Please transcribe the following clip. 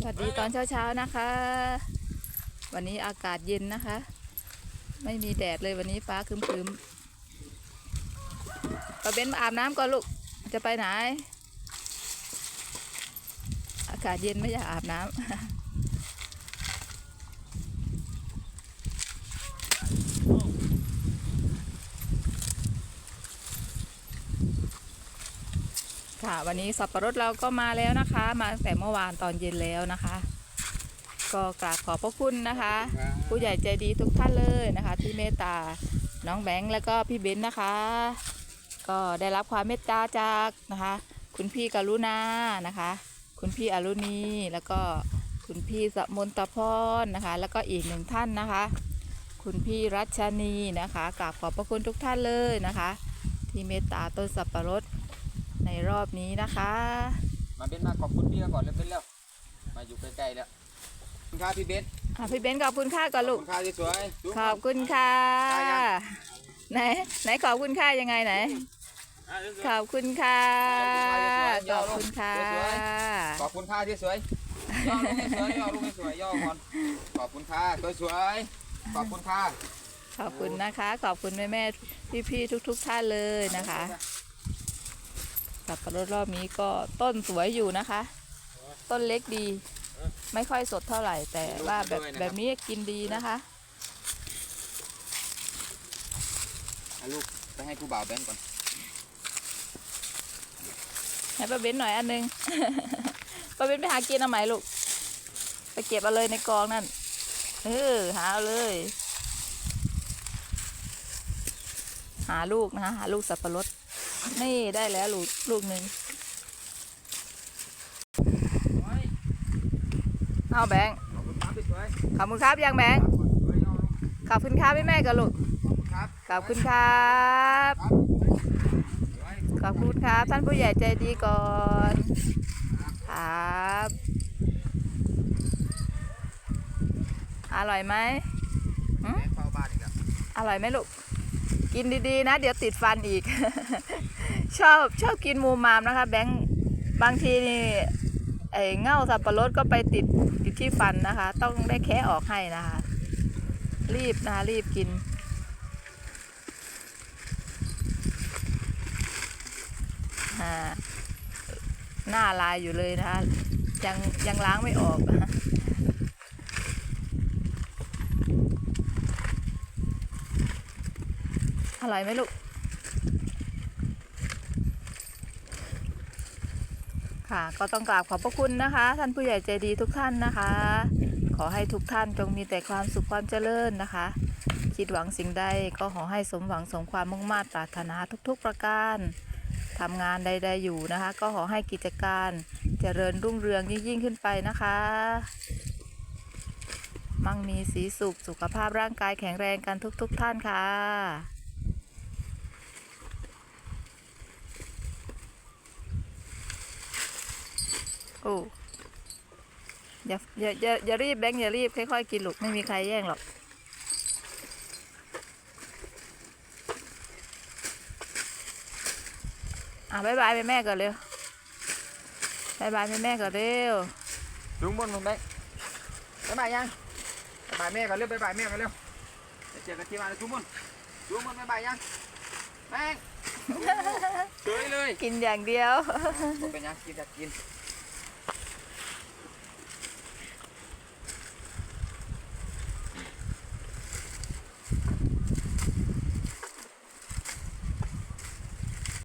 สวัสดีตอนเช้าๆนะคะ วันนี้อากาศเย็นนะคะ ไม่มีแดดเลยวันนี้ฟ้าครึมๆปะเบนมาอาบน้ำก่อนลูกจะไปไหน อากาศเย็นไม่อยากอาบน้ำ ค่ะ วันนี้สับปะรดเราก็มาแล้วนะคะ มาตั้งแต่เมื่อวานตอนเย็นแล้วนะคะ ก็กราบขอบพระคุณนะคะ ผู้ใหญ่ใจดีทุกท่านเลยนะคะ ที่เมตตาน้องแบงค์แล้วก็พี่เบนซ์นะคะ ก็ได้รับความเมตตาจากนะคะ คุณพี่กรุณานะคะ คุณพี่อรุณีแล้วก็คุณพี่สมนตพรนะคะ แล้วก็อีกหนึ่งท่านนะคะ คุณพี่รัชนีนะคะกราบขอบพระคุณทุกท่านเลยนะคะ ที่เมตตาต้นสับปะรด ในรอบนี้นะคะ มาเบนมาขอบคุณพี่ก่อนเลยเบนแล้ว มาอยู่ใกล้ๆแล้วขอบคุณครับพี่เบนอะพี่เบนซ์ขอบคุณค่าก่อนขอลูบกคุณค่ะที่สวยดูขอบคุณค่ะได้ยังไหนไหนขอบคุณค่ายังไงไหน อะเดี๋ยวขอบคุณค่ะขขออบบคุคุณณค่ะค่ะ ขอบคุณค่ะที่สวยย่อลงให้สวยย่อลงให้สวยย่อก่อนขอบคุณค่ะสวยๆขอบคุณค่ะขอบคุณนะคะ ขอบคุณแม่แม่พี่พี่ๆทุก ๆ ท่านเลยนะคะ สับปะรดรอบนี้ก็ต้นสวยอยู่นะคะ ต้นเล็กดี ไม่ค่อยสดเท่าไหร่ แต่ว่าแบบแบบนี้กินดีนะคะเอาลูกไปให้ครูบ่าวแบนก่อนให้ป้าเบ้นหน่อยอันหนึงป้าเบ้นไปหากินเอาไหมลูก ไปเก็บเอาเลยในกองนั่น เออหาเอาเลย หาลูกนะคะหาลูกสับปะรด นี่ได้แล้วลูกลูกหนึ่งเอาแบงค์ขอบคุณครับที่สวยขอบคุณครับยังแบงค์ขอบคุณครับแม่แม่กับลูกครับขอบคุณครับ ขอบคุณครับ ท่านผู้ใหญ่ใจดีก่อน ครับ อร่อยไหมอร่อยไหมลูก กินดีๆนะ เดี๋ยวติดฟันอีก ชอบชอบกินมูมามนะคะ แบงค์บางทีนี่ไอ้เง่าสับปะรดก็ไปติดติดที่ฟันนะคะ ต้องได้แคะออกให้นะคะ รีบนะคะรีบกินอ่าหน้าลายอยู่เลยนะคะ ยังยังล้างไม่ออก อร่อยไหมลูก ค่ะ ก็ต้องกราบขอบพระคุณนะคะ ท่านผู้ใหญ่ใจดีทุกท่านนะคะ ขอให้ทุกท่านจงมีแต่ความสุขความเจริญนะคะ คิดหวังสิ่งใดก็ขอให้สมหวังสมความมุ่งมา่ปรารถนาทุกๆประการทำงานใด ๆ อยู่นะคะ ก็ขอให้กิจการเจริญรุ่งเรืองยิ่งขึ้นไปนะคะ มั่งมีสีสุขสุขภาพร่างกายแข็งแรงกันทุก ๆ ท่านค่ะ โอ้อย่าอย่าอย่าอย่ารีบแบงค์อย่ารีบค่อยๆกินลูกไม่มีใครแย่งหรอกอะบายบายแม่แม่ก่อนเร็วบายบายแม่แม่ก่อนเร็วลุงบนผมได้บ๊ายบายยังบ๊ายบายแม่ก่อนเร็วบ๊ายบายแม่ก่อนเร็วเดี๋ยวเจอกันที่บ้านลุงบนลุงบนบ๊ายบายยังแม่งเฉยเลยกินอย่างเดียวผมเป็นยังกินอยากกิน